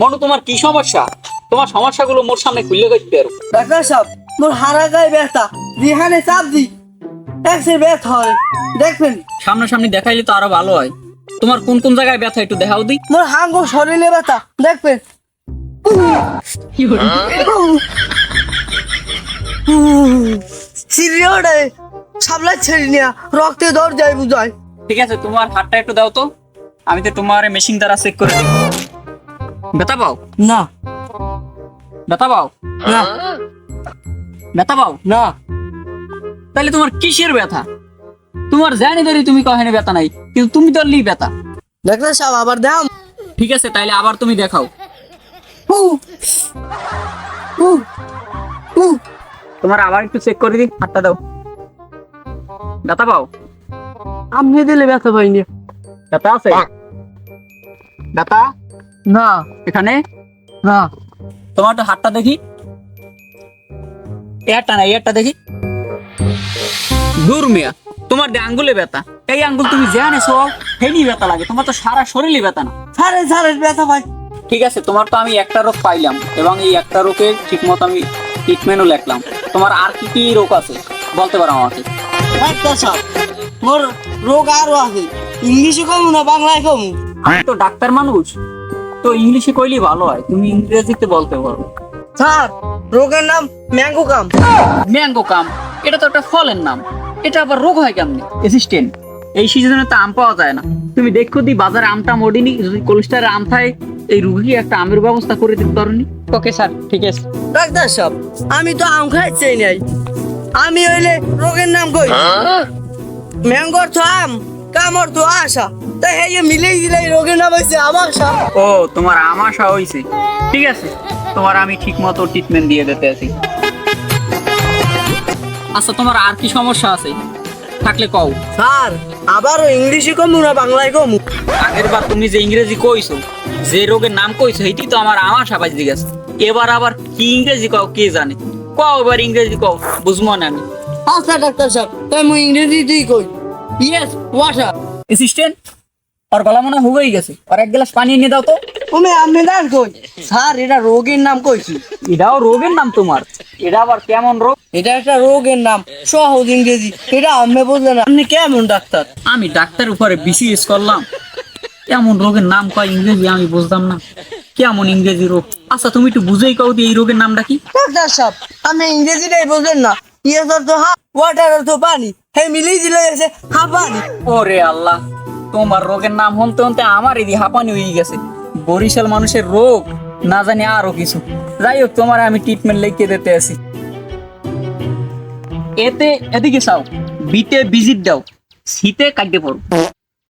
মনু তোমার কি সমস্যা? তোমার সমস্যাগুলো মোর সামনে খুললে করতে পারো ডাক্তার সাহেব মোর হারা গায়ে ব্যথা। যেখানে চাপ দি একসে ব্যথা হয়। দেখবেন? সামনাসামনি দেখাইলে তো আরও ভালো হয়। তোমার কোন কোন জায়গায় ব্যথা একটু দেখাও দি। মোর হাঙ্গো শরীরে ব্যথা দেখবেন? সিরিয়াডে সাবলা ছেড়ে নিয়া রক্তে দৌড় যায় বুঝায়। ঠিক আছে তোমার হাতটা একটু দাও তো। আমি তো তোমার মেশিন দ্বারা চেক করে দেবো ব্যথা পাও না ব্যথা পাও না ব্যথা পাও না তাহলে তোমার কিসের ব্যথা? তোমার জানি ধরি তুমি কহেনে ব্যথা নাই কিন্তু তুমি তো লি ব্যথা। ডাক্তার সাহেব আবার দাম ঠিক আছে তাইলে আবার তুমি দেখাও। তোমার আবার একটু চেক করে দিই হাতটা দাও। ব্যথা পাও আপনি দিলে ব্যথা পাইনি। ব্যথা আছে? ব্যথা না। এখানে? না। তোমার তো হাতটা দেখি। এয়ারটা না এয়ারটা দেখি। দূর মিয়া তোমার যে আঙ্গুলে ব্যথা এই আঙ্গুল তুমি জানে সো হেনি ব্যথা লাগে তোমার তো সারা শরীরে ব্যথা না। সারে ব্যথা পাই ঠিক আছে তোমার তো আমি একটা রোগ পাইলাম এবং এই একটা রোগের ঠিক মতো আমি ট্রিটমেন্টও লিখলাম। তোমার আর কি কি রোগ আছে বলতে পারো আমাকে? ডাক্তার সাহেব মোর রোগ আরও আছে। ইংলিশে কমু না বাংলায় কমু? আমি তো ডাক্তার মানুষ। তো ইংলিশে কইলেই ভালো হয় তুমি ইংরেজিতে বলতে পারো। স্যার রোগের নাম ম্যাঙ্গো কাম। ম্যাঙ্গো কাম এটা তো একটা ফলের নাম। এটা আবার রোগ হয় কেমনি? অ্যাসিস্ট্যান্ট এই সিজনে তো আম পাওয়া যায় না। তুমি দেখো দি বাজারে আমটা মডিনি যদি কোলেস্টারের আম থাকে এই রুগী একটা আমের ব্যবস্থা করে দিতে পারোনি ওকে স্যার ঠিক আছে। ডাক্তার সাহেব আমি তো আম খাই খাইছি নাই। আমি হইলে রোগের নাম কই? ম্যাঙ্গোর তো আম কামর তো আশা। তাই হে মিলেই দিলে রোগের নাম হয়েছে আমার ও তোমার আমাশা হইছে। ঠিক আছে তোমার আমি ঠিক মতো ট্রিটমেন্ট দিয়ে দিতে আছি। আচ্ছা তোমার আর কি সমস্যা আছে? থাকলে কও। স্যার আবারও ইংলিশে কমু না বাংলায় কমু? আগের বার তুমি যে ইংরেজি কইছো যে রোগের নাম কইছো এইটি তো আমার আমাশা বাজ গেছে। এবার আবার কি ইংরেজি কও কে জানে? কও এবার ইংরেজি কও বুঝব না আমি। আচ্ছা ডাক্তার সাহেব তাই মুই ইংরেজিতেই কই। ইয়েস ওয়াটার অ্যাসিস্ট্যান্ট ওর গলা মনে হয় হয়ে গেছে। আর এক গ্লাস পানি এনে দাও তো। তুমি আপনি দান কই? স্যার এটা রোগের নাম কইছি। এটাও রোগের নাম তোমার? এটা আবার কেমন রোগ? এটা একটা রোগের নাম সহজ ইংরেজি। এটা আমি বুঝলেন আপনি কেমন ডাক্তার? আমি ডাক্তার উপরে বিসিএস করলাম। কেমন রোগের নাম কয় ইংরেজি আমি বুঝতাম না। কেমন ইংরেজি রোগ? আচ্ছা তুমি একটু বুঝেই কাউ এই রোগের নামটা কি? ডাক্তার সাহেব আপনি ইংরেজিটাই বুঝলেন না। ইয়েস অর্থ হা ওয়াটার অর্থ পানি। হে মিলিয়ে দিলে এসে হা পানি ওরে আল্লাহ। তোমার রোগের নাম হনতে হনতে আমার এদি হাঁপানি হয়ে গেছে। বরিশাল মানুষের রোগ, না জানি আরও কিছু। যাই হোক, তোমার আমি ট্রিটমেন্ট লিখে দিতে আছি। এতে এদিকে চাও, বিটে ভিজিট দাও, শীতে কাটতে পড়ো।